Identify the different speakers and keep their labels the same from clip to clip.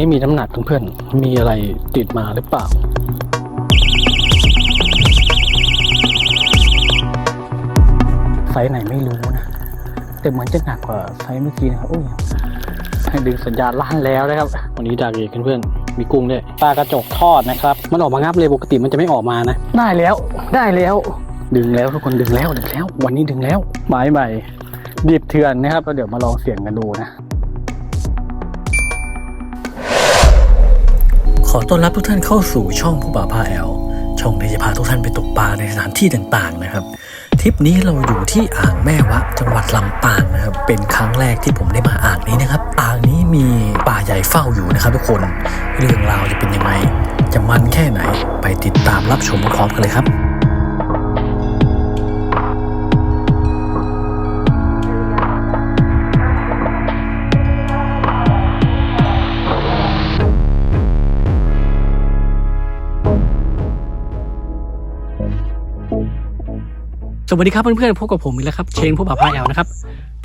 Speaker 1: นี้มีน้ำหนักเพื่อนๆ มีอะไรติดมาหรือเปล่า ไซส์ไหนไม่รู้นะ แต่เหมือนจะหนักกว่าไซส์เมื่อกี้นะครับโอ้ยให้ดึงสัญญาณลั่นแล้วนะครับ วันนี้ดากเอกเพื่อนๆ มีกุ้งด้วยปลากระจกทอดนะครับ มันออกมางับเลยปกติมันจะไม่ออกมานะ ได้แล้วได้แล้ว ดึงแล้วทุกคนดึงแล้วดึงแล้ว วันนี้ดึงแล้วหมายใหม่ดิบเถื่อนนะครับแล้วเดี๋ยวมาลองเสี่ยงกันดูนะ
Speaker 2: ขอต้อนรับทุกท่านเข้าสู่ช่องผู้บ่าวพาแอล ช่องที่จะพาทุกท่านไปตกปลาในสถานที่ต่างๆนะครับ ทริปนี้เราอยู่ที่อ่างแม่วะ จังหวัดลำปางนะครับ เป็นครั้งแรกที่ผมได้มาอ่างนี้นะครับ อ่างนี้มีป่าใหญ่เฝ้าอยู่นะครับ ทุกคน เรื่องราวจะเป็นยังไง จะมันแค่ไหน ไปติดตามรับชมพร้อมกันเลยครับ
Speaker 1: สวัสดีครับเพื่อนๆพบกับผมอีกแล้วครับ เชนผู้บ่าวพาแอลนะครับ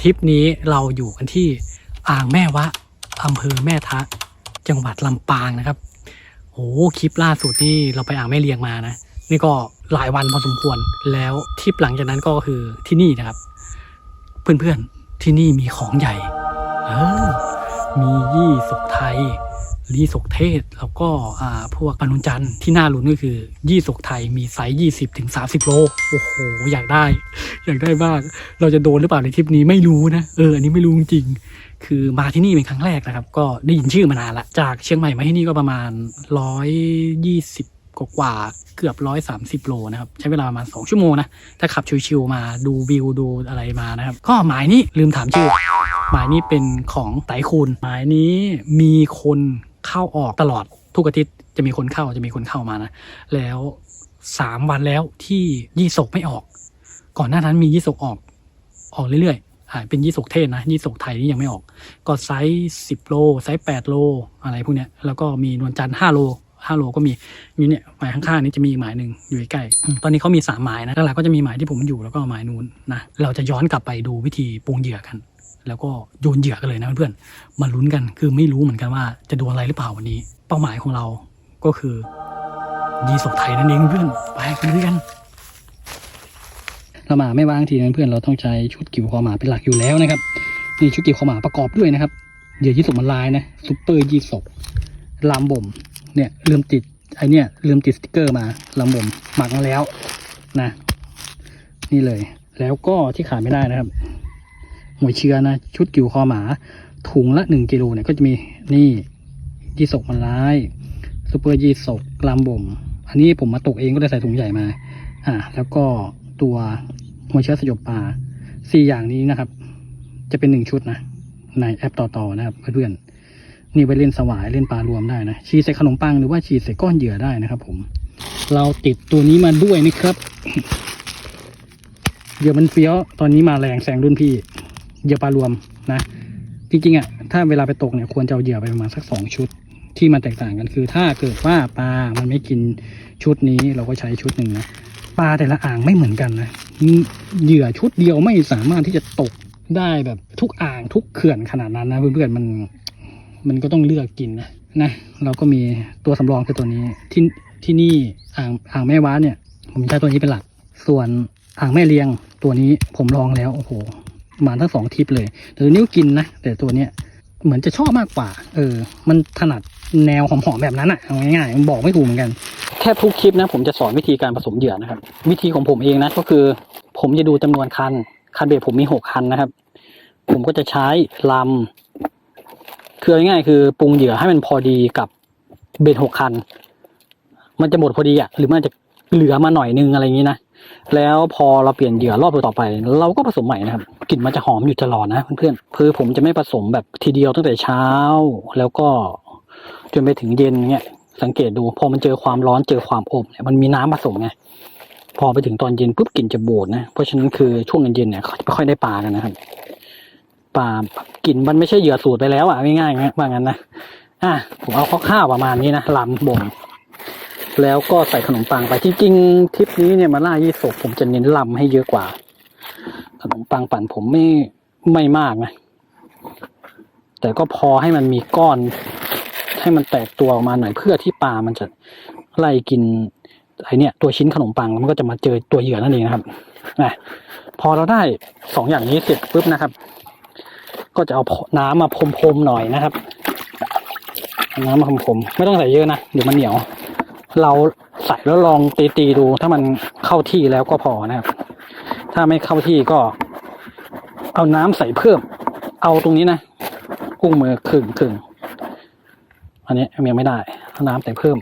Speaker 1: ทริปนี้เราอยู่กันที่อ่างแม่วะอำเภอแม่ทะ จังหวัดลำปางนะครับโอ้คลิปล่าสุดนี่เราไปอ่างแม่เลียงมานะ นี่ก็หลายวันพอสมควรแล้วทริปหลังจากนั้นก็คือที่นี่นะครับ เพื่อนๆที่นี่มีของใหญ่เออมียี่สุกไทย ลีสกเทศ แล้วก็พวกปนุจันท์ที่น่าลุ้นก็คือ ยี่สกไทยมีไซส์ยี่สิบถึงสาสิบโล โอ้โห อยากได้ อยากได้มาก เราจะโดนหรือเปล่าในทริปนี้ไม่รู้นะ เออ อันนี้ไม่รู้จริง คือมาที่นี่เป็นครั้งแรกนะครับ ก็ได้ยินชื่อมานานละ จากเชียงใหม่มาที่นี่ก็ประมาณร้อยยี่สิบกว่าเกือบร้อยสามสิบโลนะครับ ใช้เวลาประมาณสองชั่วโมงนะ ถ้าขับชิวๆมาดูวิวดูอะไรมานะครับ ก็หมายนี้ลืมถามชื่อ หมายนี้เป็นของไตรคูณหมายนี้มีคน เข้าออกตลอดทุกอาทิตย์จะมีคนเข้าจะมีคนเข้ามานะ แล้วสามวันแล้วที่ยี่สกไม่ออก ก่อนหน้านั้นมียี่สกออก ออกเรื่อยๆอ่าเป็นยี่สกเทศนะยี่สกไทยนี่ยังไม่ออก ก็ไซส์สิบโลไซส์แปดโลอะไรพวกเนี้ยแล้วก็มีนวลจันทร์ห้าโลห้าโลก็มีมีเนี่ยหมายข้างๆนี้จะมีอีกหมายหนึ่งอยู่ใกล้ตอนนี้เขามีสามหมายนะหลักๆก็จะมีหมายที่ผมอยู่แล้วก็หมายนู้นนะเราจะย้อนกลับไปดูวิธีปรุงเหยื่อกัน แล้วก็โยนเหยื่อกันเลยนะเพื่อนๆมาลุ้นกันคือไม่รู้เหมือนกันว่าจะโดนอะไรหรือเปล่าวันนี้ เป้าหมายของเราก็คือยีสกไทยนั่นเองเพื่อนไปกันด้วยกันเรามาไม่ว่างทีนั้นเพื่อนเราต้องใช้ชุดกิ่วคอหมาเป็นหลักอยู่แล้วนะครับนี่ชุดกิ่วคอหมาประกอบด้วยนะครับเหยื่อยี่สกมันลายนะซุปเปอร์ยี่สกลามบ่มเนี่ยลืมติดไอเนี่ยลืมติดสติกเกอร์มาลามบ่มหมักมาแล้วนะ นี่เลย แล้วก็ที่ขาดไม่ได้นะครับ หวยเชื้อนะชุดกิ่วคอหมา ถุงละหนึ่งกิโลเนี่ยก็จะมีนี่ยี่สกมันลายซุปเปอร์ยี่สกลามบ่ม อันนี้ผมมาตกเองก็เลยใส่ถุงใหญ่มา อ่า แล้วก็ตัวหัวเชื้อสยบปลาสี่อย่างนี้นะครับ จะเป็นหนึ่งชุดนะในแอปต่อๆนะครับเพื่อนๆนี่ไปเล่นสวายเล่นปลารวมได้นะฉีดใส่ขนมปังหรือว่าฉีดใส่ก้อนเหยื่อได้นะครับ ผม เราติดตัวนี้มาด้วยนะครับเหยื่อมันเฟี้ยว ตอนนี้มาแรงแซงรุ่นพี่ เหยื่อปลารวมนะ จริงๆอะถ้าเวลาไปตกเนี่ยควรจะเอาเหยื่อไปประมาณสักสองชุด ที่มันแตกต่างกันคือ ถ้าเกิดว่าปลา มันไม่กินชุดนี้เราก็ใช้ชุดหนึ่งนะปลาแต่ละอ่างไม่เหมือนกันนะเหยื่อชุดเดียวไม่สามารถที่จะตกได้แบบทุกอ่างทุกเขื่อนขนาดนั้นนะเพื่อนๆมันมันก็ต้องเลือกกินนะนะเราก็มีตัวสำรองคือตัวนี้ที่ที่นี่อ่างอ่างแม่ว้าเนี่ย ผมใช้ตัวนี้เป็นหลัก ส่วนอ่างแม่เลียงตัวนี้ผมลองแล้วโอ้โห มาทั้งสองทิปเลยแต่ตัวนี้ก็กินนะแต่ตัวเนี้ยเหมือนจะชอบมากกว่า เออ มันถนัดแนวหอมๆแบบนั้นอะเอาง่ายๆมันบอกไม่ถูกเหมือนกัน แทบทุกคลิปนะผมจะสอนวิธีการผสมเหยื่อนะครับ วิธีของผมเองนะก็คือ ผมจะดูจำนวนคัน คันเบ็ดผมมีหกคันนะครับ ผมก็จะใช้ลำคือง่ายๆคือปรุงเหยื่อให้มันพอดีกับเบ็ดหกคัน มันจะหมดพอดีอะหรือมันจะเหลือมาหน่อยนึงอะไรอย่างนี้นะ แล้วพอเราเปลี่ยนเหยื่อรอบต่อไป เราก็ผสมใหม่นะครับกลิ่นมันจะหอมอยู่ตลอดนะเพื่อนๆคือผมจะไม่ผสมแบบทีเดียวตั้งแต่เช้า แล้วก็จนไปถึงเย็นเงี้ยสังเกตดูพอมันเจอความร้อนเจอความอบเนี่ยมันมีน้ำผสมไงพอไปถึงตอนเย็นปุ๊บกลิ่นจะโบดนะเพราะฉะนั้นคือช่วงเย็นๆเนี่ยเขาจะไม่ค่อยได้ปลากันนะครับปลากลิ่นมันไม่ใช่เหยื่อสูตรไปแล้วอะง่ายๆนะว่างั้นนะอะผมเอาคร่าวๆประมาณนี้นะลำบ่ม แล้วก็ใส่ขนมปังไปจริงๆทริปนี้เนี่ยมาล่ายี่สกผมจะเน้นลำให้เยอะกว่า ขนมปังปั่นผมไม่ไม่มากนะแต่ก็พอให้มันมีก้อน ให้มันแตกตัวออกมาหน่อยเพื่อที่ปลามันจะไล่กินไอเนี่ยตัวชิ้นขนมปังแล้วมันก็จะมาเจอตัวเหยื่อนั่นเองนะครับนะพอเราได้สองอย่างนี้เสร็จปุ๊บนะครับ ก็จะเอาน้ำมาพรมๆหน่อยนะครับ น้ำมาพรมๆไม่ต้องใส่เยอะนะเดี๋ยวมันเหนียว เราใส่แล้วลองตีๆดู ถ้ามันเข้าที่แล้วก็พอนะครับ ถ้าไม่เข้าที่ก็ เอาน้ำใส่เพิ่ม เอาตรงนี้นะกุ้งมือขึงขึงอันนี้ยังไม่ได้น้ำใส่เพิ่ม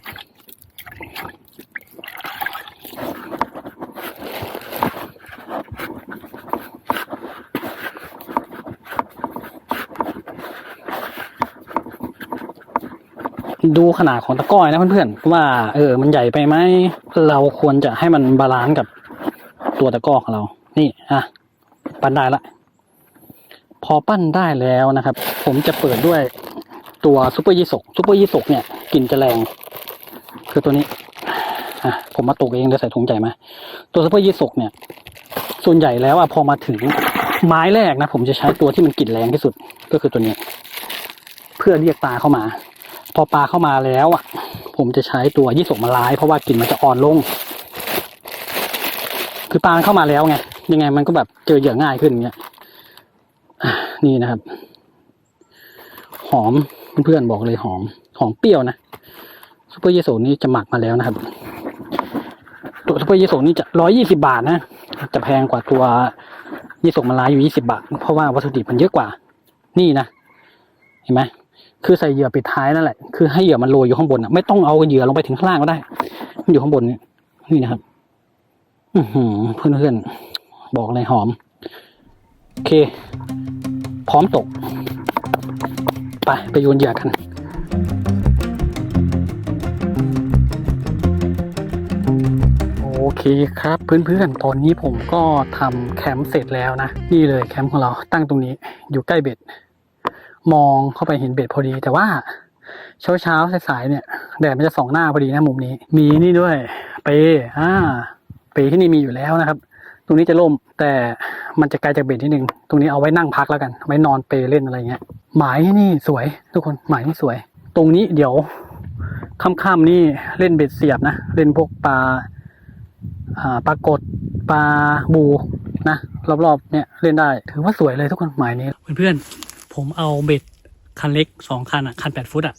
Speaker 1: ดูขนาดของตะก้อยนะเพื่อนๆว่าเออ มันใหญ่ไปไหมเราควรจะให้มันบาลานซ์กับตัวตะก้อของเรา นี่อะปั้นได้ละ พอปั้นได้แล้วนะครับ ผมจะเปิดด้วยตัวซูเปอร์ยี่สกซูเปอร์ยี่สกเนี่ยกลิ่นจะแรง คือตัวนี้อะผมมาตกเองเลยวใส่ถุงใจมาตัวซูเปอร์ยี่สกเนี่ย ส่วนใหญ่แล้วอะพอมาถึงไม้แรกนะ ผมจะใช้ตัวที่มันกลิ่นแรงที่สุดก็คือตัวนี้ เพื่อเรียกปลาเข้ามา พอปลาเข้ามาแล้วอะ ผมจะใช้ตัวยี่สกมาล้าย เพราะว่ากลิ่นมันจะอ่อนลง คือปลามันเข้ามาแล้วไงยังไงมันก็แบบเจอเหยื่อง่ายขึ้นเงี้ยนี่นะครับ หอมเพื่อนๆบอกเลยหอม หอมเปรี้ยวนะซุปเปอร์ยี่สนี่จะหมักมาแล้วนะครับ ตัวซุปเปอร์ยี่สนี่จะร้อยยี่สิบาทนะจะแพงกว่าตัวยี่สกมาล้ายอยู่ยี่สิบาท เพราะว่าวัตถุดิบมันเยอะกว่า นี่นะ เห็นไหม คือใส่เหยื่อปิดท้ายนั่นแหละ คือให้เหยื่อมันโรยอยู่ข้างบนอะ ไม่ต้องเอาเหยื่อลงไปถึงข้างล่างก็ได้ มันอยู่ข้างบนนี่นี่นะครับ อืเพื่อนเพื่อนๆบอกเลยหอม โอเค พร้อมตก ไปไปโยนเหยื่อกันโอเคครับเพื่อนๆ ตอนนี้ผมก็ทำแคมป์เสร็จแล้วนะ นี่เลยแคมป์ของเราตั้งตรงนี้อยู่ใกล้เบ็ด มองเข้าไปเห็นเบ็ดพอดี แต่ว่าเช้าเช้าสายๆเนี่ยแดดมันจะส่องหน้าพอดีนะมุมนี้ มีนี่ด้วย เปอ่าเปที่นี่มีอยู่แล้วนะครับ ตรงนี้จะล่มแต่มันจะไกลจากเบ็ดนิดนึง ตรงนี้เอาไว้นั่งพักแล้วกัน ไว้นอนเปเล่นอะไรเงี้ยหมายที่นี่สวย ทุกคนหมายนี่สวย ตรงนี้เดี๋ยวค่ำๆนี่เล่นเบ็ดเสียบนะเล่นพวกปลาอ่าปลากดปลาบูนะรอบๆเนี่ยเล่นได้ ถือว่าสวยเลยทุกคนหมายนี้เพื่อนๆ ผมเอาเบ็ดคันเล็กสองคันอะคันแปดฟุตอะ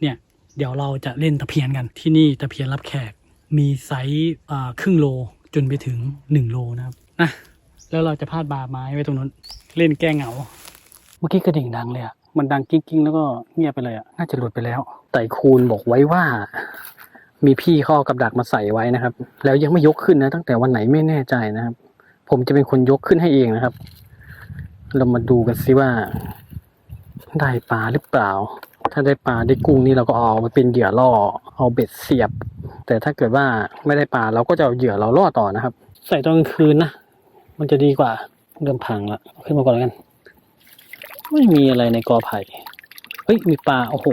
Speaker 1: เนี่ยเดี๋ยวเราจะเล่นตะเพียนกันที่นี่ตะเพียนรับแขกมีไซส์อ่าครึ่งโลจนไปถึงหนึ่งโลนะครับนะแล้วเราจะพาดบาไม้ไว้ตรงนั้นเล่นแก้เหงา เมื่อกี้กระดิ่งดังเลยอะมันดังกิ้งกิ้งๆแล้วก็เงียบไปเลยอะน่าจะหลุดไปแล้ว ไต่คูณบอกไว้ว่า มีพี่ข้อกับดักมาใส่ไว้นะครับ แล้วยังไม่ยกขึ้นนะ ตั้งแต่วันไหนไม่แน่ใจนะครับ ผมจะเป็นคนยกขึ้นให้เองนะครับ เรามาดูกันสิว่า ได้ปลาหรือเปล่า ถ้าได้ปลาได้กุ้งนี่เราก็เอามาเป็นเหยื่อล่อ เอาเบ็ดเสียบ แต่ถ้าเกิดว่าไม่ได้ปลาเราก็จะเอาเหยื่อเราล่อต่อนะครับ ใส่ตอนกลางคืนนะ มันจะดีกว่าเริ่มพังละเอาขึ้นมาก่อนแล้วกัน ไม่มีอะไรในกอไผ่ เฮ้ยมีปลาโอ้โห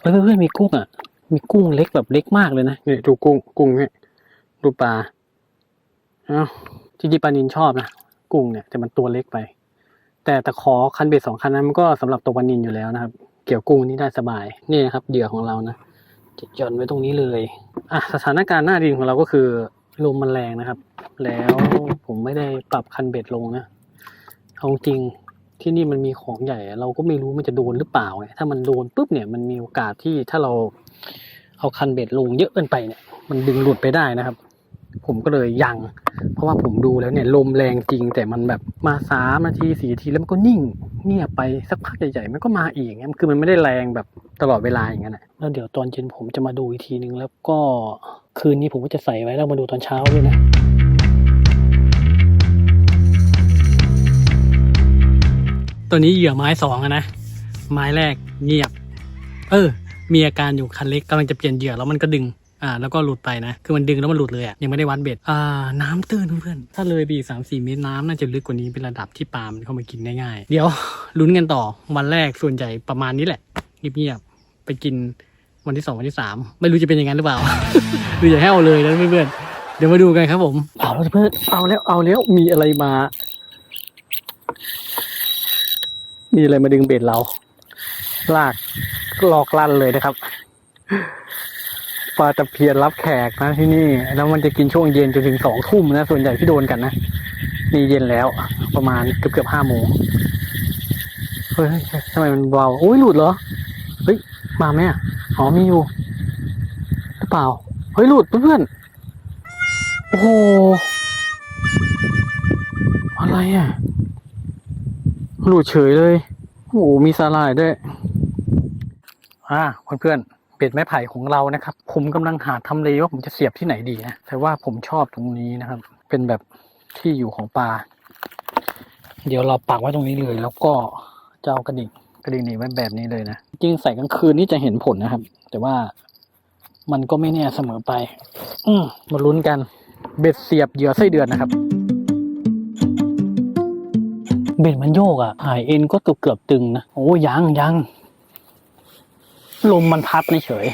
Speaker 1: เฮ้ยเฮ้ยเฮ้ยมีกุ้งอะ มีกุ้งเล็กแบบเล็กมากเลยนะนี่ดูกุ้งกุ้งเนี่ยดูปลา เอ้าจริงๆปลานินชอบนะกุ้งเนี่ยแต่มันตัวเล็กไป แต่ตะขอคันเบ็ดสองคันนั้นมันก็สำหรับตกปลานินอยู่แล้วนะครับ เกี่ยวกุ้งนี่ได้สบายนี่นะครับเหยื่อของเรานะจะหย่อนไว้ตรงนี้เลยอะสถานการณ์หน้าดินของเราก็คือลมมันแรงนะครับ แล้วผมไม่ได้ปรับคันเบ็ดลงนะเอาจริงที่นี่มันมีของใหญ่ เราก็ไม่รู้มันจะโดนหรือเปล่าไงถ้ามันโดนปุ๊บเนี่ยมันมีโอกาสที่ถ้าเราเอาคันเบ็ดลงเยอะเกินไปเนี่ย มันดึงหลุดไปได้นะครับ ผมก็เลยยัง เพราะว่าผมดูแล้วเนี่ยลมแรงจริง แต่มันแบบมาสามนาทีสี่นาทีแล้วมันก็นิ่ง เงียบไปสักพักใหญ่ๆมันก็มาอีกเงี้ยคือมันไม่ได้แรงแบบตลอดเวลาอย่างนั้นนะแล้วเดี๋ยวตอนเย็นผมจะมาดูอีกทีนึงแล้วก็คืนนี้ผมก็จะใส่ไว้แล้วมาดูตอนเช้าด้วยนะตัวนี้เหยื่อไม้สองนะ ไม้แรกเงียบ เออ มีอาการอยู่คันเล็กกำลังจะเปลี่ยนเหยื่อแล้วมันก็ดึง อ่าแล้วก็หลุดไปนะ คือมันดึงแล้วมันหลุดเลยอะยังไม่ได้วัดเบ็ดอ่าน้ำตื้นเพื่อนถ้าเลยไปอีสามสี่เมตรน้ำน่าจะลึกกว่านี้เป็นระดับที่ปลามเข้ามากินได้ง่ายเดี๋ยวลุ้นกันต่อวันแรกส่วนใหญ่ประมาณนี้แหละเงียบๆไปกินวันที่สองวันที่สามไม่รู้จะเป็นอย่างนั้นหรือเปล่าหรือย่าให้เอาเลยนะเพื่อนๆเดี๋ยวมาดูกันครับผมเอาแล้วเพื่อนเอาแล้วเอาแล้วมีอะไรมา มีอะไรมาดึงเบ็ดเรา ลากหลอกลั่นเลยนะครับ ปลาตะเพียนรับแขกนะที่นี่แล้วมันจะกินช่วงเย็นจนถึงสองทุ่มนะ ส่วนใหญ่ที่โดนกันนะนี่เย็นแล้วประมาณเกือบเกือบห้าโมงเฮ้ยทำไมมันเบาอุ้ยหลุดเหรอเฮ้ยมาไหมอ๋อมีอยู่หรือเปล่าเฮ้ยหลุดเพื่อนโอ้โหอะไรอะหลุดเฉยเลยโอ้โหมีสาลายด้วยอ่าเพื่อนๆ เป็ดไม้ไผ่ของเรานะครับ ผมกำลังหาทำเลว่าผมจะเสียบที่ไหนดีนะแต่ว่าผมชอบตรงนี้นะครับ เป็นแบบที่อยู่ของปลาเดี๋ยวเราปักไว้ตรงนี้เลย แล้วก็จะเอากระดิ่งกระดิ่งหนีไว้แบบนี้เลยนะจริงใส่กลางคืนนี่จะเห็นผลนะครับ แต่ว่ามันก็ไม่แน่เสมอไป อืมาลุ้นกัน เบ็ดเสียบเหยื่อไส้เดือนนะครับ เบ็ดมันโยกอะหายเอ็นก็เกือบเกือบตึงนะโอ้ยังยัง ลมมันพัดเฉย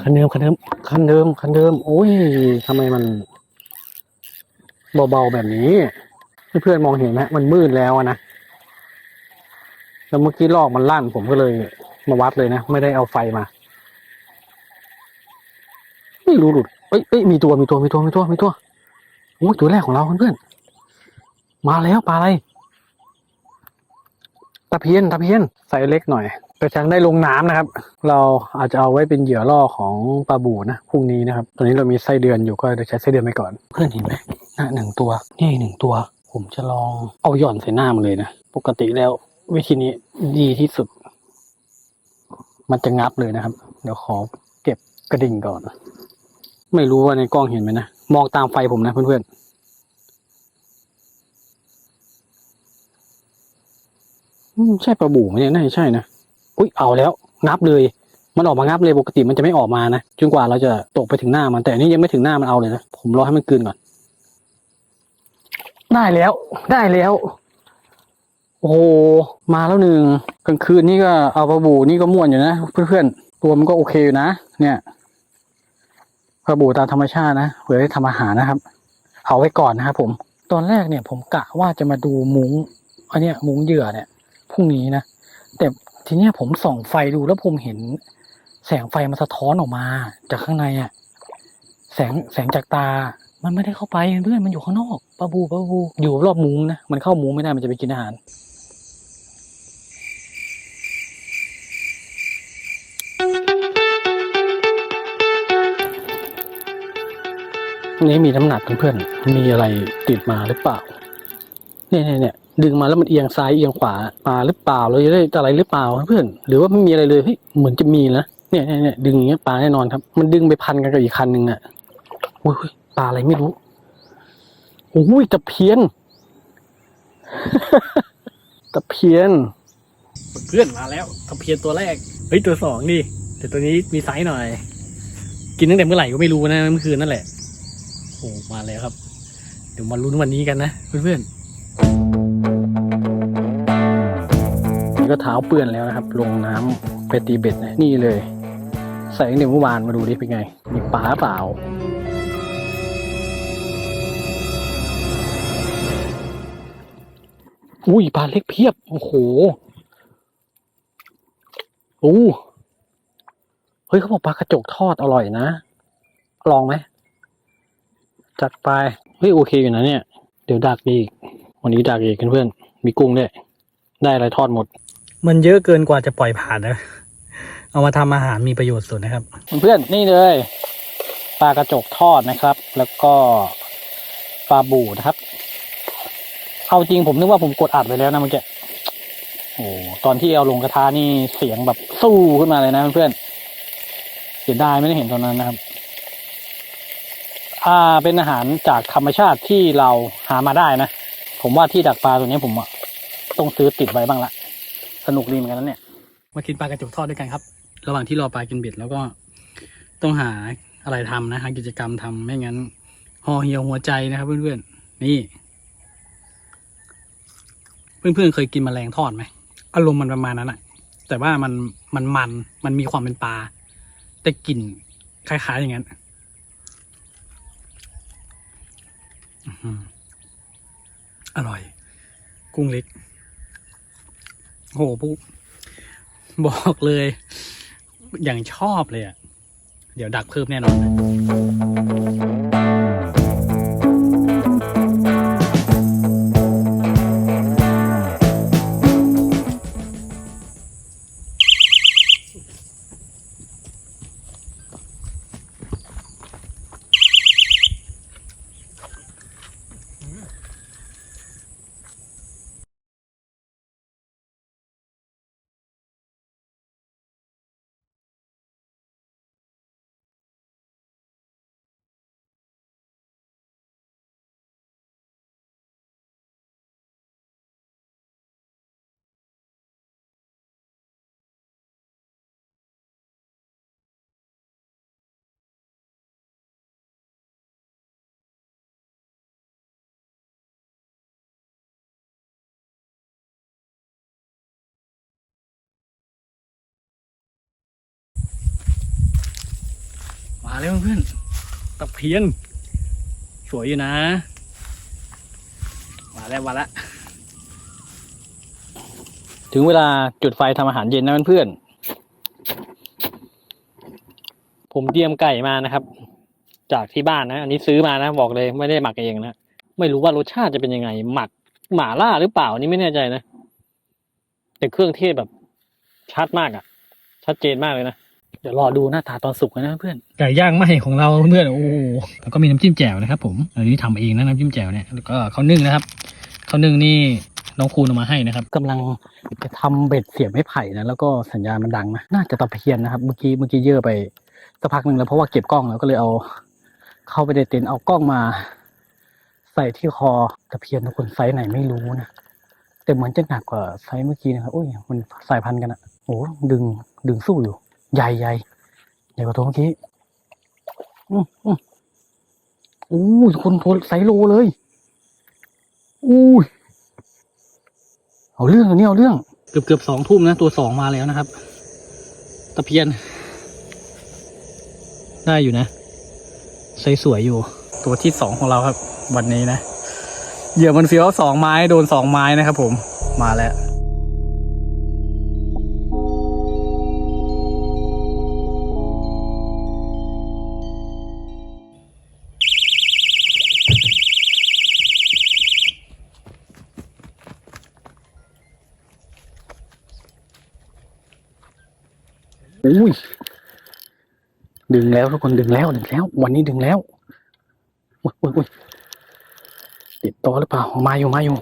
Speaker 1: คันเดิมคันเดิมคันเดิมคันเดิม โอ้ยทำไมมันเบาๆแบบนี้ เพื่อนๆมองเห็นไหมมันมืดแล้วนะแล้วเมื่อกี้ลอกมันลั่นผมก็เลยมาวัดเลยนะ ไม่ได้เอาไฟมา ไม่รู้หลุดเอ้ยเอ้ยมีตัวมีตัวมีตัวมีตัวมีตัว โอ้ตัวแรกของเราเพื่อนๆมาแล้วปลาอะไรตะเพียนตะเพียนไซส์เล็กหน่อยแต่ฉันได้ลงน้ำนะครับ เราอาจจะเอาไว้เป็นเหยื่อล่อของปลาบูนะพรุ่งนี้นะครับ ตอนนี้เรามีไส้เดือนอยู่ก็จะใช้ไส้เดือนไปก่อน เพื่อนเห็นไหมหน้าหนึ่งตัวนี่หนึ่งตัว ผมจะลองเอาหย่อนใส่หน้ามันเลยนะ ปกติแล้ววิธีนี้ดีที่สุด มันจะงับเลยนะครับ เดี๋ยวขอเก็บกระดิ่งก่อน ไม่รู้ว่าในกล้องเห็นไหมนะ มองตามไฟผมนะเพื่อนๆอืมใช่ปลาบูไหมเนี่ยน่าจะใช่นะ อุ้ยเอาแล้ว งับเลย มันออกมางับเลยปกติมันจะไม่ออกมานะจนกว่าเราจะตกไปถึงหน้ามัน แต่อันนี่ยังไม่ถึงหน้ามันเอาเลยนะ ผมรอให้มันกลืนก่อน ได้แล้ว ได้แล้ว โอ้โห มาแล้วหนึ่งกลางคืนนี่ก็เอาปลาบูนี่ก็ม่วนอยู่นะเพื่อนๆ ตัวมันก็โอเคอยู่นะ เนี่ย ปลาบูตามธรรมชาตินะเผื่อได้ทำอาหารนะครับ เอาไว้ก่อนนะครับผม ตอนแรกเนี่ยผมกะว่าจะมาดูมุ้งอันเนี้ยมุ้งเหยื่อเนี่ยพรุ่งนี้นะ แต่ทีเนี้ยผมส่องไฟดูแล้วผมเห็น แสงไฟมันสะท้อนออกมา จากข้างในอะ่ะแสงแสงจากตา มันไม่ได้เข้าไปเพื่อนมันอยู่ข้างนอกปลาบูปลาบูอยู่รอบมุ้งนะมันเข้ามุ้งไม่ได้มันจะไปกินอาหาร นี่มีน้ำหนักเพื่อนๆมีอะไรติดมาหรือเปล่า เนี่ยเนี่ยเนี่ยดึงมาแล้วมันเอียงซ้ายเอียงขวาปลาหรือเปล่าเราจะได้อะไรหรือเปล่าเพื่อน หรือว่าไม่มีอะไรเลยเฮ้ยเหมือนจะมีนะเนี่ยเนี่ยเนี่ยดึงอย่างเงี้ยปลาแน่นอนครับ มันดึงไปพันกันกับอีกคันหนึ่งอะอุ้ยอุ้ยปลาอะไรไม่รู้โอ้ยตะเพียนตะเพียน เพื่อนมาแล้วตะเพียนตัวแรกเฮ้ยตัวสองดิแต่ตัวนี้มีไซส์หน่อย กินตั้งแต่เมื่อไหร่ก็ไม่รู้นะเมื่อคืนนั่นแหละ โอ้มาแล้วครับ เดี๋ยวมาลุ้นวันนี้กันนะเพื่อนๆนี่ก็เท้าเปื้อนแล้วนะครับ ลงน้ำไปตีเบ็ดนะนี่เลย ใส่ตั้งแต่เมื่อวานมาดูดิเป็นไง มีปลาเปล่า อุ้ยปลาเล็กเพียบ โอ้โหโอ้เฮ้ยเขาบอกปลากระจกทอดอร่อยนะ ลองไหม จัดไปเฮ้ยโอเคอยู่นะเนี่ย เดี๋ยวดักอีก วันนี้ดักอีกเพื่อนๆมีกุ้งด้วยได้อะไรทอดหมด มันเยอะเกินกว่าจะปล่อยผ่านนะเอามาทำอาหารมีประโยชน์สุดนะครับ เพื่อนๆนี่เลยปลากระจกทอดนะครับ แล้วก็ปลาบูนะครับ เอาจริงผมนึกว่าผมกดอัดไปแล้วนะเมื่อกี้โอ้ตอนที่เอาลงกระทะนี่เสียงแบบสู้ขึ้นมาเลยนะเพื่อนๆเสียดายไม่ได้เห็นตอนนั้นนะครับ อ่าเป็นอาหารจากธรรมชาติที่เราหามาได้นะ ผมว่าที่ดักปลาตัวนี้ผมอะต้องซื้อติดไว้บ้างละ สนุกดีเหมือนกันนะเนี่ยมากินปลากระจกทอดด้วยกันครับ ระหว่างที่รอปลากินเบ็ดแล้วก็ต้องหาอะไรทำนะหากิจกรรมทำไม่งั้นห่อเหี่ยวหัวใจนะครับเพื่อนๆนี่ เพื่อนๆเคยกินแมลงทอดไหมอารมณ์มันประมาณนั้นอะแต่ว่ามันมันมันมันมีความเป็นปลาแต่กลิ่นคล้ายๆอย่างนั้น อร่อย กุ้งเล็ก โหปุ๊บอกเลย อย่างชอบเลยอะ เดี๋ยวดักเพิ่มแน่นอน แล้วเพื่อนตะเพียน สวยอยู่นะ มาแล้วมาแล้วถึงเวลาจุดไฟทำอาหารเย็นนะเพื่อนผมเตรียมไก่มานะครับ จากที่บ้านนะ อันนี้ซื้อมานะบอกเลยไม่ได้หมักเองนะไม่รู้ว่ารสชาติจะเป็นยังไง หมักหม่าล่าหรือเปล่านนี่ไม่แน่ใจนะแต่เครื่องเทศแบบชัดมากอะ่ะ ชัดเจนมากเลยนะ เดี๋ยวรอดูหน้าตาตอนสุกนะเพื่อนไก่ย่างไหมของเราเพื่อนโอ้โหแล้วก็มีน้ำจิ้มแจ่วนะครับผมอันนี้ทำเองนะน้ำจิ้มแจ่วเนี่ยแล้วก็ข้าวนึ่งนะครับข้าวนึ่งนี่น้องคูณเอามาให้นะครับกำลังจะทำเบ็ดเสียบไม้ไผ่นะแล้วก็สัญญาณมันดังนะน่าจะตะเพียนนะครับ เมื่อกี้เมื่อกี้เยอะไปสักพักหนึ่งแล้วเพราะว่าเก็บกล้องแล้วก็เลยเอาเข้าไปในเต็นท์เอากล้องมา ใส่ที่คอตะเพียนทุกคนไซส์ไหนไม่รู้นะแต่เหมือนจะหนักกว่าไซส์เมื่อกี้นะครับโอ้ยมันสายพันธุ์กันอะโอ้ดึงดึงสู้อยู่ ใหญ่ใหญ่ใหญ่กว่าตัวเมื่อกี้อืมอืมอู้ยคนโทรไซโลเลยอู้ยเอาเรื่องอันนี้เอาเรื่อง เกือบเกือบสองทุ่มนะ ตัวสองมาแล้วนะครับ ตะเพียน ได้อยู่นะไซส์สวยอยู่ ตัวที่สองของเราครับ วันนี้นะเหยื่อมันเฟี้ยวสองไม้โดนสองไม้นะครับผมมาแล้ว อุ้ยดึงแล้วทุกคนดึงแล้วดึงแล้ว วันนี้ดึงแล้วอุ้ยอุ้ยอุ้ยติดต่อหรือเปล่ามาอยู่มาอยู่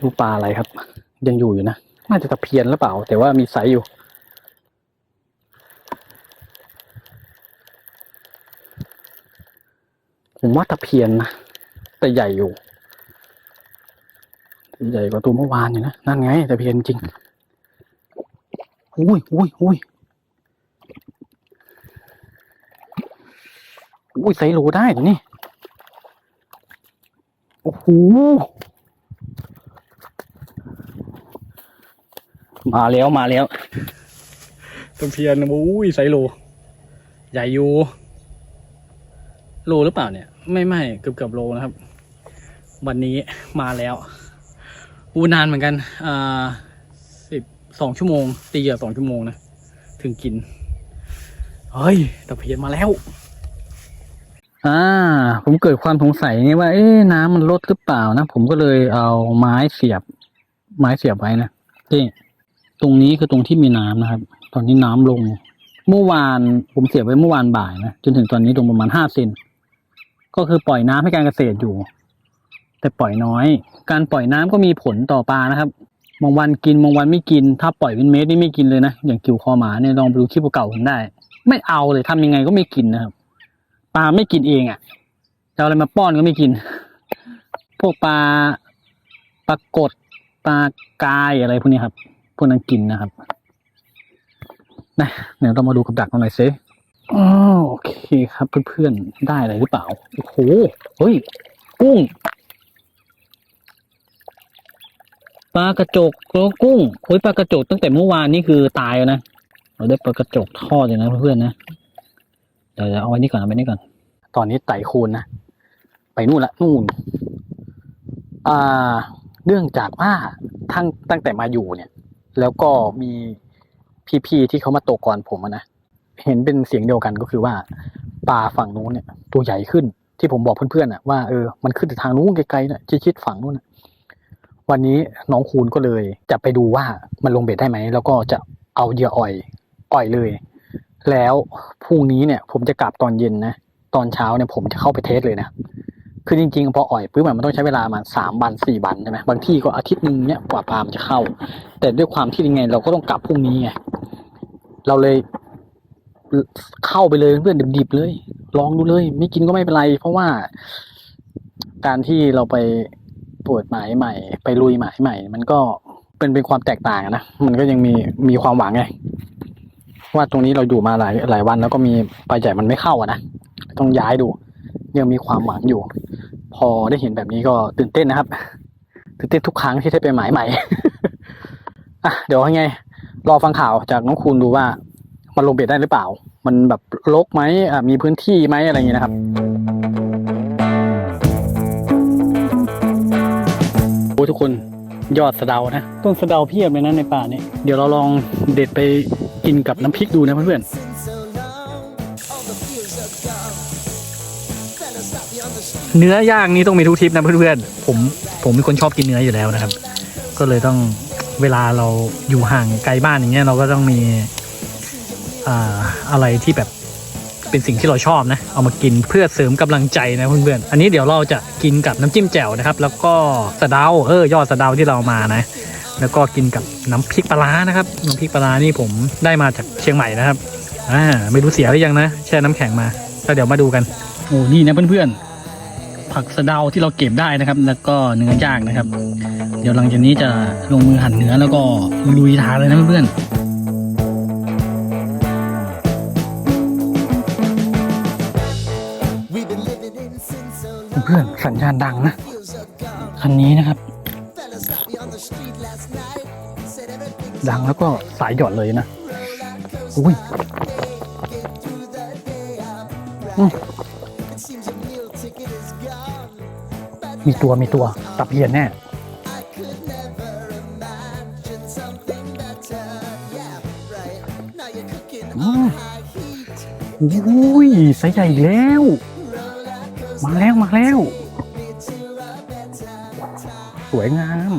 Speaker 1: ดูปลาอะไรครับ ยังอยู่อยู่นะน่าจะตะเพียนหรือเปล่า แต่ว่ามีไซส์อยู่ผมว่าตะเพียนนะแต่ใหญ่อยู่ ใหญ่กว่าตัวเมื่อวานอยู่นะนั่นไงตะเพียนจริง อุ้ยอุ้ยอุ้ยอุ้ยไซโลได้ตัวนี้ โอ้โห มาแล้วมาแล้วตะเพียนอุ้ยไซโล ใหญ่อยู่ โลหรือเปล่าเนี่ย ไม่ไม่เกือบเกือบโลนะครับ วันนี้มาแล้ว อูนานเหมือนกันอ่า สองชั่วโมง ตีเหยื่อสองชั่วโมงนะ ถึงกิน เฮ้ยตะเพียนมาแล้ว อ่า ผมเกิดความสงสัยนี่ว่า เอ๊ะน้ำมันลดหรือเปล่านะ ผมก็เลยเอาไม้เสียบ ไม้เสียบไว้นะนี่ตรงนี้คือตรงที่มีน้ำนะครับ ตอนนี้น้ำลง เมื่อวานผมเสียบไว้เมื่อวานบ่ายนะจนถึงตอนนี้ลงประมาณห้าเซนก็คือปล่อยน้ำให้การเกษตรอยู่ แต่ปล่อยน้อย การปล่อยน้ำก็มีผลต่อปลานะครับ บางวันกินบางวันไม่กิน ถ้าปล่อยเป็นเม็ดนี่ไม่กินเลยนะ อย่างกิวคอหมาเนี่ยลองไปดูคลิปเก่าๆผมได้ ไม่เอาเลยทำยังไงก็ไม่กินนะครับ ปลาไม่กินเองอะ่ะจะเอาอะไรมาป้อนก็ไม่กิน พวกปลาปลากดปลากายอะไรพวกนี้ครับ พวกนั้นกินนะครับนะเดี๋ยวเรามาดูกับดักกันหน่อยซิอ๋อโอเคครับเพื่อนๆได้อะไรหรือเปล่า โอ้โห เฮ้ย กุ้ง ปลากระจกแล้วกุ้งโอ้ยปลากระจกตั้งแต่เมื่อวานนี่คือตายแล้วนะเราได้ปลากระจกทอดเลยนะเพื่อนๆนะเดี๋ยวเอาไว้นี่ก่อนเอาไว้นี่ก่อน ตอนนี้ไต่คูณนะไปนู่นละนู่นอ่าเนื่องจากว่าทั้งตั้งแต่มาอยู่เนี่ย แล้วก็มีพี่ๆที่เขามาตกก่อนผมนะเห็นเป็นเสียงเดียวกันก็คือว่าปลาฝั่งนู้นเนี่ย ตัวใหญ่ขึ้นที่ผมบอกเพื่อนๆอะว่าเออมันขึ้นจากทางนู้นไกลๆเนี่ยชิดๆฝั่งนู้นนะ วันนี้น้องคูณก็เลย จะไปดูว่ามันลงเบ็ดได้ไหม แล้วก็จะเอาเหยื่ออ่อยอ่อยเลย แล้วพรุ่งนี้เนี่ย ผมจะกลับตอนเย็นนะ ตอนเช้าเนี่ยผมจะเข้าไปเทสเลยนะ คือจริงๆ พออ่อยปุ๊บอะมันต้องใช้เวลามาสามวันสี่วันใช่ไหมบางที่ก็อาทิตย์หนึ่งเนี่ยกว่าปลามันจะเข้า แต่ด้วยความที่ยังไง เราก็ต้องกลับพรุ่งนี้ไง เราเลยเข้าไปเลยเพื่อนดิบๆเลย ลองดูเลย ไม่กินก็ไม่เป็นไร เพราะว่าการที่เราไป เปิดหมายใหม่ ไปลุยหมายใหม่ มันก็เป็นเป็นความแตกต่างนะ มันก็ยังมีมีความหวังไง ว่าตรงนี้เราอยู่มาหลายหลายวันแล้วก็มีปลาใหญ่มันไม่เข้าอะนะ ต้องย้ายดู ยังมีความหวังอยู่ พอได้เห็นแบบนี้ก็ตื่นเต้นนะครับ ตื่นเต้นทุกครั้งที่ได้ไปหมายใหม่ อะเดี๋ยวยังไง รอฟังข่าวจากน้องคูณดูว่ามันลงเบ็ดได้หรือเปล่า มันแบบลกไหมมีพื้นที่ไหมอะไรอย่างเงี้ยนะครับ โอ้ทุกคนยอดสะเดานะ ต้นสะเดาเพียบเลยนะในป่าเนี่ยเดี๋ยวเราลองเด็ดไปกินกับน้ำพริกดูนะเพื่อนเนื้อย่างนี้ต้องมีทุกทริปนะเพื่อนๆ ผมผมเป็นคนชอบกินเนื้ออยู่แล้วนะครับ ก็เลยต้องเวลาเราอยู่ห่างไกลบ้านอย่างเงี้ยเราก็ต้องมีอ่าอะไรที่แบบ เป็นสิ่งที่เราชอบนะ เอามากินเพื่อเสริมกำลังใจนะเพื่อนๆอันนี้เดี๋ยวเราจะกินกับน้ำจิ้มแจ่วนะครับ แล้วก็สะเดาเออยอดสะเดาที่เรามานะ แล้วก็กินกับน้ำพริกปลาร้านะครับน้ำพริกปลานี่ผมได้มาจากเชียงใหม่นะครับอ่าไม่รู้เสียหรือยังนะแช่น้ำแข็งมาแล้วเดี๋ยวมาดูกันโอ้นี่นะเพื่อนๆผักสะเดาที่เราเก็บได้นะครับ แล้วก็เนื้อย่างนะครับ เดี๋ยวหลังจากนี้จะลงมือหั่นเนื้อแล้วก็ลุยทานเลยนะเพื่อนๆ พื่อนๆ สัญญาณดังนะ คันนี้นะครับ ดังแล้วก็สายหยอดเลยนะ อุ้ยมีตัวมีตัว ตับเยียนแน่อุ้ยไซส์ใหญ่แล้ว มาแล้วมาแล้ว สวยงาม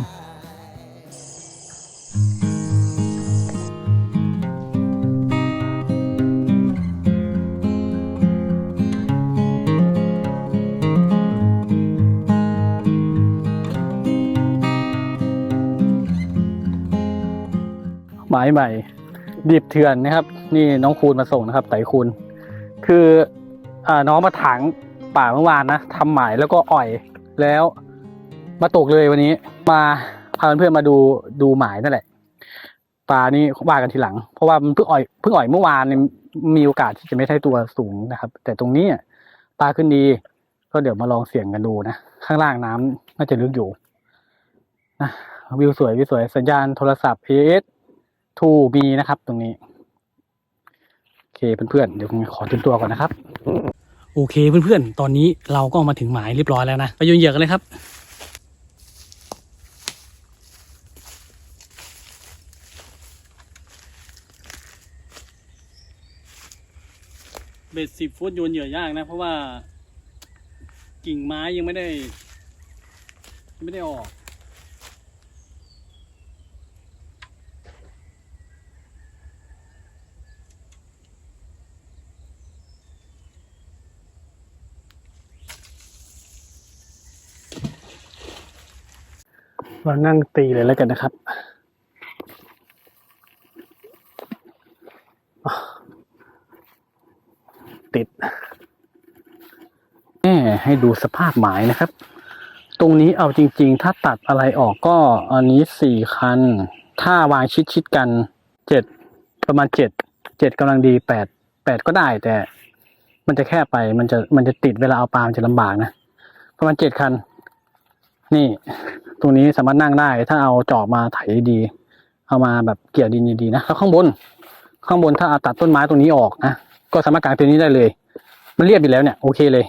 Speaker 1: หมายใหม่ ดิบเถื่อนนะครับ นี่น้องคูณมาส่งนะครับไต่คูณคืออ่าน้องมาถาง ป่าเมื่อวานนะทำหมายแล้วก็อ่อยแล้วมาตกเลยวันนี้ มาพาเพื่อนๆมาดูดูหมายนั่นแหละปลานี่ว่ากันทีหลัง เพราะว่ามันเพิ่งอ่อยเพิ่งอ่อยเมื่อวานมีโอกาสที่จะไม่ใช่ตัวสูงนะครับ แต่ตรงนี้ปลาขึ้นดี ก็เดี๋ยวมาลองเสี่ยงกันดูนะข้างล่างน้ำน่าจะลึกอยู่นะวิวสวยวิวสวยสัญญาณโทรศัพท์ AS 2มีนะครับ ตรงนี้ โอเคเพื่อนๆเดี๋ยวผมขอเตรียมตัวก่อนนะครับ โอเคเพื่อนๆ ตอนนี้เราก็มาถึงหมายเรียบร้อยแล้วนะ ไปโยนเหยื่อกันเลยครับ เบ็ดสิบฟุตโยนเหยื่อยากนะ เพราะว่ากิ่งไม้ยังไม่ได้ ไม่ได้ออก เรานั่งตีเลยแล้วกันนะครับ ติดแม่ให้ดูสภาพหมายนะครับ ตรงนี้เอาจริง ๆ ถ้าตัดอะไรออกก็อันนี้สี่คัน ถ้าวางชิดๆกันเจ็ดประมาณเจ็ดเจ็ดกำลังดีแปดแปดก็ได้แต่มันจะแค่ไปมันจะมันจะติดเวลาเอาปลามันจะลำบากนะ ประมาณเจ็ดคัน นี่ ตรงนี้สามารถนั่งได้ ถ้าเอาจอบมาไถดีเอามาแบบเกี่ยวดินดีๆนะแล้วข้างบน ข้างบนถ้าอาตัดต้นไม้ตรงนี้ออกนะก็สามารถกางตัวนี้ได้เลย มันเรียบอยู่แล้วเนี่ยโอเคเลย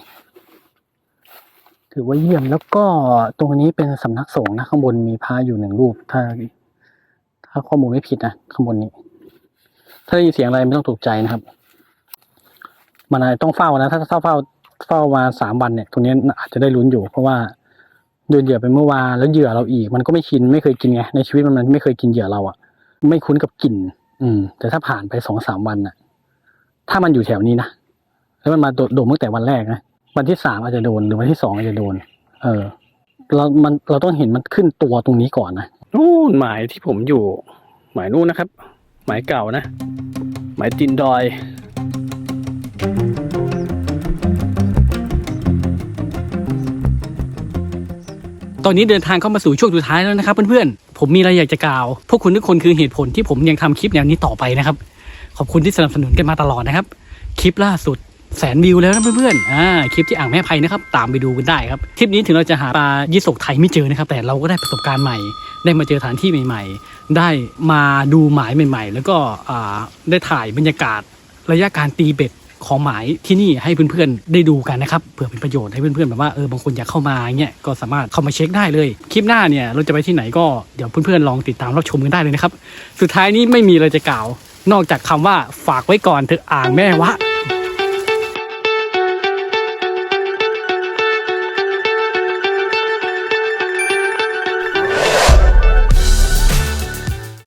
Speaker 1: ถือว่าเยี่ยมแล้วก็ตรงนี้เป็นสำนักสงฆ์นะข้างบนมีพระอยู่หนึ่งรูป ถ้า ถ้าข้อมูลไม่ผิดนะข้างบนนี้ ถ้าได้ยินเสียงอะไรไม่ต้องตกใจนะครับ มันอาจต้องเฝ้านะ ถ้าเฝ้าเฝ้าเฝ้ามาสามวันเนี่ย ตรงนี้อาจจะได้ลุ้นอยู่ เพราะว่า โดนเหยื่อไปเมื่อวานแล้วเหยื่อเราอีก มันก็ไม่ชินไม่เคยกินไงในชีวิตมันมันไม่เคยกินเหยื่อเราอะไม่คุ้นกับกลิ่น อืม แต่ถ้าผ่านไปสองสามวันน่ะถ้ามันอยู่แถวนี้นะแล้วมันมาโดดโดดตั้งแต่วันแรกนะวันที่สามอาจจะโดนหรือวันที่สองอาจจะโดน เออ เรามันเราต้องเห็นมันขึ้นตัวตรงนี้ก่อนนะนู่นหมายที่ผมอยู่ หมายนู่นนะครับ หมายเก่านะ หมายตินดอย ตอนนี้เดินทางเข้ามาสู่ช่วงสุดท้ายแล้วนะครับเพื่อนๆ ผมมีอะไรอยากจะกล่าว พวกคุณทุกคนคือเหตุผลที่ผมยังทำคลิปแนวนี้ต่อไปนะครับ ขอบคุณที่สนับสนุนกันมาตลอดนะครับ คลิปล่าสุดแสนวิวแล้วนะเพื่อนๆ อ่าคลิปที่อ่างแม่ไพนะครับ ตามไปดูกันได้ครับ คลิปนี้ถึงเราจะหาปลายี่สกไทยไม่เจอนะครับ แต่เราก็ได้ประสบการณ์ใหม่ ได้มาเจอสถานที่ใหม่ ๆ ได้มาดูหมายใหม่ ๆ แล้วก็อ่าได้ถ่ายบรรยากาศระยะการตีเบ็ด ของหมายที่นี่ให้เพื่อนๆได้ดูกันนะครับเผื่อเป็นประโยชน์ให้เพื่อนๆแบบว่าเออบางคนอยากเข้ามาเงี้ยก็สามารถเข้ามาเช็คได้เลย คลิปหน้าเนี่ยเราจะไปที่ไหนก็เดี๋ยวเพื่อนๆลองติดตามรับชมกันได้เลยนะครับสุดท้ายนี้ไม่มีอะไรจะกล่าว นอกจากคำว่าฝากไว้ก่อนเถอะอ่างแม่วะ